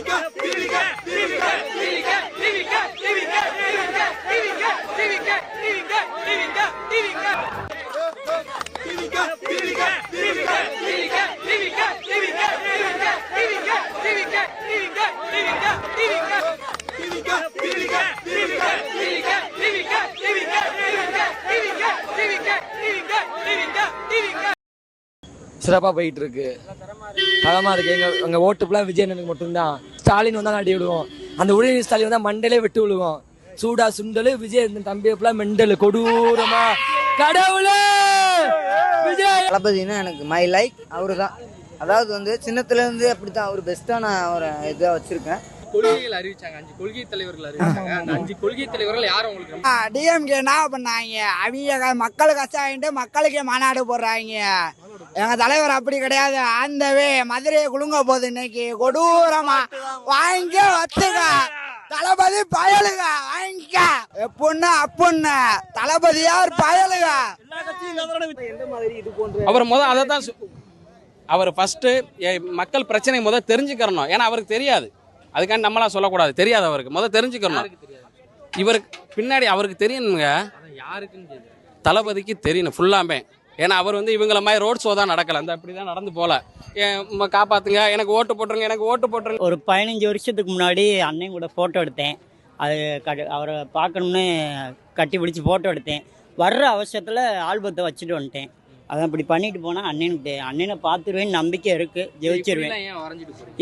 Billiger, billiger, சிறப்பாக போயிட்டு இருக்கு தரமாக இருக்கு. எங்க எங்க ஓட்டு ஃபுல்லாக விஜயனுக்கு மட்டும்தான். ஸ்டாலின் வந்தா நாட்டி விடுவோம். அந்த உதயநிதி ஸ்டாலின் வந்தா மண்டலே விட்டு விழுவோம். சூடா சுண்டலு விஜய் தம்பி ஃபுல்லாக மெண்டல். கொடூரமா. கடவுளே! விஜய்! தளபதினா எனக்கு மை லைக் அவரு தான் அதாவது வந்து சின்னத்துலேருந்து அப்படி தான் அவர் பெஸ்ட்டாக நான் அவரை இதாக வச்சுருக்கேன். கொள்கைகள் அறிவிச்சாங்க. அஞ்சு கொள்கை தலைவர்கள் அறிவிச்சாங்க. அந்த அஞ்சு கொள்கை தலைவர்கள் யாரும் உங்களுக்கு டிஎம்கே என்ன பண்ணாங்க அவங்க மக்கள் கஷ்டம் மக்களுக்கே மாநாடு போடுறாங்க. எங்க தலைவர் அப்படி கிடையாது. அந்த வே மதுரையை குலுங்க போகுது இன்னைக்கு. கொடூரமா. வாங்க வத்துங்க தளபதி பயலுக வாங்கிக்க எப்பொண்ணு அப்புண்ணு. தளபதியார் பயலுக அவர் முத அதை தான் அவர் ஃபர்ஸ்ட் மக்கள் பிரச்சனை முத தெரிஞ்சுக்கிறணும். ஏன்னா அவருக்கு தெரியாது. அதுக்காண்டி நம்மளாம் சொல்லக்கூடாது. தெரியாது அவருக்கு. முத தெரிஞ்சுக்கிறணும். இவருக்கு பின்னாடி அவருக்கு தெரியணுங்க. யாருக்குன்னு தளபதிக்கு தெரியணும். ஃபுல்லாமே ஏன்னா அவர் வந்து இவங்கள மாதிரி ரோட் ஷோ தான் நடக்கல. அந்த அப்படி தான் நடந்து உம்மை காப்பாத்துங்க. எனக்கு ஓட்டு போட்டுருங்க எனக்கு ஓட்டு போட்டுருங்க. ஒரு பதினஞ்சு வருஷத்துக்கு முன்னாடி அண்ணன் கூட ஃபோட்டோ எடுத்தேன். அது கடு அவரை பார்க்கணும்னு கட்டி பிடிச்சி ஃபோட்டோ எடுத்தேன். வர்ற அவசரத்தில் ஆல்பத்தை வச்சுட்டு வந்துட்டேன். அதான் இப்படி பண்ணிட்டு போனால் அண்ணனுக்கு அண்ணனை பார்த்துருவேன்னு நம்பிக்கை இருக்குது ஜெயிச்சிருவேன்?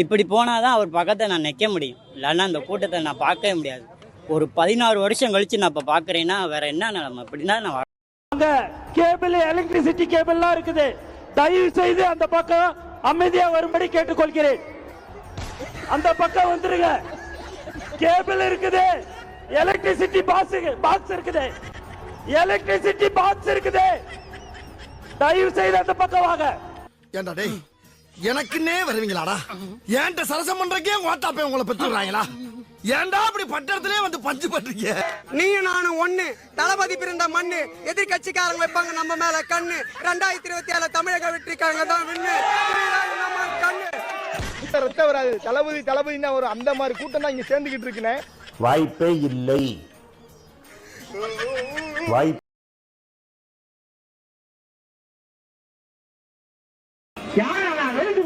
இப்படி போனால் தான் அவர் பக்கத்தை நான் நிற்க முடியும். இல்லைன்னா அந்த கூட்டத்தை நான் பார்க்கவே முடியாது. ஒரு பதினாறு வருஷம் கழித்து நான் இப்போ பார்க்குறேன்னா வேற என்ன நிலமை? இப்படின்னா நான் இந்த கேபிள் எலக்ட்ரிசிட்டி கேபிள்லாம் இருக்குது. தயவு செய்து அந்த பக்கம் அமைதியா வரும்படி கேட்டுக்கொள்கிறேன். அந்த பக்கம் வந்துருங்க. கேபிள் இருக்குது. எலக்ட்ரிசிட்டி பாக்ஸ் பாக்ஸ் இருக்குது. எலக்ட்ரிசிட்டி பாக்ஸ் இருக்குது. தயவு செய்து அந்த பக்கம் வாங்க. ஏண்டா டேய் எனக்குன்னே வருவீங்களாடா? ஏன்ட்ட சரசம் பண்றக்கே ஓட்டாப்பே உங்களை பெற்றுறாங்களா ஏன்டா அப்படி பட்டத்திலே வந்து பஞ்சு பண்றீங்க? நீயும் நானும் ஒண்ணு. தளபதி பிறந்த மண்ணு. எதிர்கட்சிக்காரங்க வைப்பாங்க நம்ம மேல கண்ணு. ரெண்டாயிரத்தி இருபத்தி ஏழு தமிழக வெற்றிக்காரங்க தான் விண்ணு கண்ணு. ரத்தம் வராது தளபதி தளபதினா ஒரு அந்த மாதிரி கூட்டம் தான் இங்க சேர்ந்துகிட்டு இருக்கேன் வாய்ப்பே இல்லை. வாய்ப்பு யார் அவன் எழுந்து